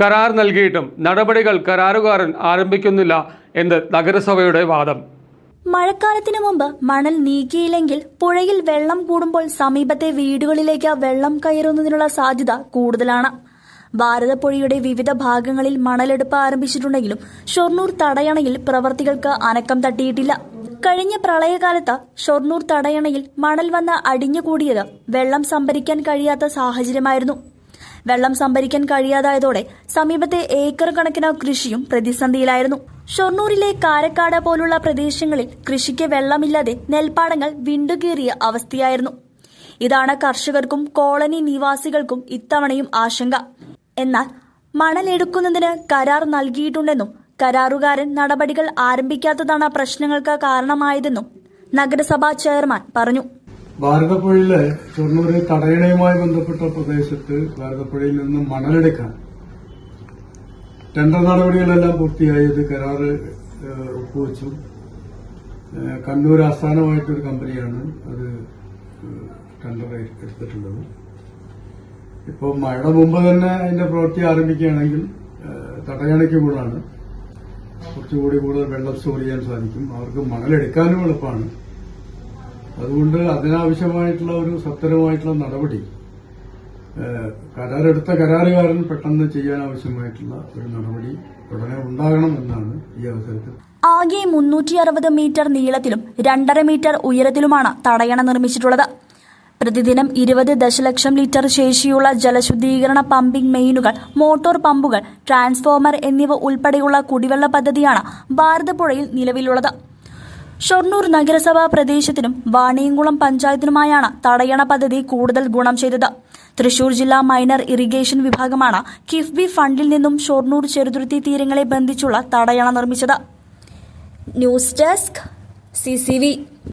കരാർ നൽകിയിട്ടും നടപടികൾ കരാറുകാരൻ ആരംഭിക്കുന്നില്ല എന്ന് നഗരസഭയുടെ വാദം. മഴക്കാലത്തിനു മുമ്പ് മണൽ നീക്കിയില്ലെങ്കിൽ പുഴയിൽ വെള്ളം കൂടുമ്പോൾ സമീപത്തെ വീടുകളിലേക്ക് വെള്ളം കയറുന്നതിനുള്ള സാധ്യത കൂടുതലാണ്. ഭാരതപ്പുഴയുടെ വിവിധ ഭാഗങ്ങളിൽ മണലെടുപ്പ് ആരംഭിച്ചിട്ടുണ്ടെങ്കിലും ഷൊർണൂർ തടയണയിൽ പ്രവർത്തികൾക്ക് അനക്കം തട്ടിയിട്ടില്ല. കഴിഞ്ഞ പ്രളയകാലത്ത് ഷൊർണൂർ തടയണയിൽ മണൽ വന്ന് അടിഞ്ഞുകൂടിയത് വെള്ളം സംഭരിക്കാൻ കഴിയാത്ത സാഹചര്യമായിരുന്നു. വെള്ളം സംഭരിക്കാൻ കഴിയാതായതോടെ സമീപത്തെ ഏക്കർ കണക്കിന് കൃഷിയും പ്രതിസന്ധിയിലായിരുന്നു. ഷൊർണൂരിലെ കാരക്കാട് പോലുള്ള പ്രദേശങ്ങളിൽ കൃഷിക്ക് വെള്ളമില്ലാതെ നെൽപ്പാടങ്ങൾ വിണ്ടുകീറിയ അവസ്ഥയായിരുന്നു. ഇതാണ് കർഷകർക്കും കോളനി നിവാസികൾക്കും ഇത്തവണയും ആശങ്ക. എന്നാൽ മണലെടുക്കുന്നതിന് കരാർ നൽകിയിട്ടുണ്ടെന്നും കരാറുകാരൻ നടപടികൾ ആരംഭിക്കാത്തതാണ് പ്രശ്നങ്ങൾക്ക് കാരണമായതെന്നും നഗരസഭാ ചെയർമാൻ പറഞ്ഞു. ഭാരതപ്പുഴയിലെ ഷൊർണൂര് തടയണയുമായി ബന്ധപ്പെട്ട പ്രദേശത്ത് ഭാരതപ്പുഴയിൽ നിന്ന് മണലെടുക്കാൻ ടെൻഡർ നടപടികളെല്ലാം പൂർത്തിയായത് കരാറ് ഒപ്പുവച്ചു. കണ്ണൂർ ആസ്ഥാനമായിട്ടൊരു കമ്പനിയാണ് അത് ടെൻഡർ എടുത്തിട്ടുള്ളത്. ഇപ്പോൾ മഴയുടെ മുമ്പ് തന്നെ അതിന്റെ പ്രവൃത്തി ആരംഭിക്കുകയാണെങ്കിൽ തടയണയ്ക്ക് കൂടാണ്. കുറച്ചുകൂടി കൂടുതൽ വെള്ളം സ്റ്റോർ ചെയ്യാൻ സാധിക്കും. അവർക്ക് മണലെടുക്കാനും എളുപ്പമാണ്. അതുകൊണ്ട് അതിനാവശ്യമായിട്ടുള്ള ഒരു സത്വരമായിട്ടുള്ള നടപടി കരാറെടുത്ത കരാറുകാരൻ പെട്ടെന്ന് ചെയ്യാൻ ആവശ്യമായിട്ടുള്ള ഒരു നടപടി ഉടനെ ഉണ്ടാകണം എന്നാണ് ഈ അവസരത്തിൽ. ആകെ മുന്നൂറ്റി അറുപത് മീറ്റർ നീളത്തിലും രണ്ടര മീറ്റർ ഉയരത്തിലുമാണ് തടയണ നിർമ്മിച്ചിട്ടുള്ളത്. പ്രതിദിനം ഇരുപത് ദശലക്ഷം ലിറ്റർ ശേഷിയുള്ള ജലശുദ്ധീകരണ പമ്പിംഗ് മെയിനുകൾ മോട്ടോർ പമ്പുകൾ ട്രാൻസ്ഫോമർ എന്നിവ ഉൾപ്പെടെയുള്ള കുടിവെള്ള പദ്ധതിയാണ് ഭാരതപ്പുഴയിൽ നിലവിലുള്ളത്. ഷൊർണൂർ നഗരസഭാ പ്രദേശത്തിനും വാണിയംകുളം പഞ്ചായത്തിനുമായാണ് തടയണ പദ്ധതി കൂടുതൽ ഗുണം ചെയ്തത്. തൃശൂർ ജില്ലാ മൈനർ ഇറിഗേഷൻ വിഭാഗമാണ് കിഫ്ബി ഫണ്ടിൽ നിന്നും ഷൊർണൂർ ചെറുതുരുത്തി തീരങ്ങളെ ബന്ധിച്ചുള്ള തടയണ നിർമ്മിച്ചത്. News desk C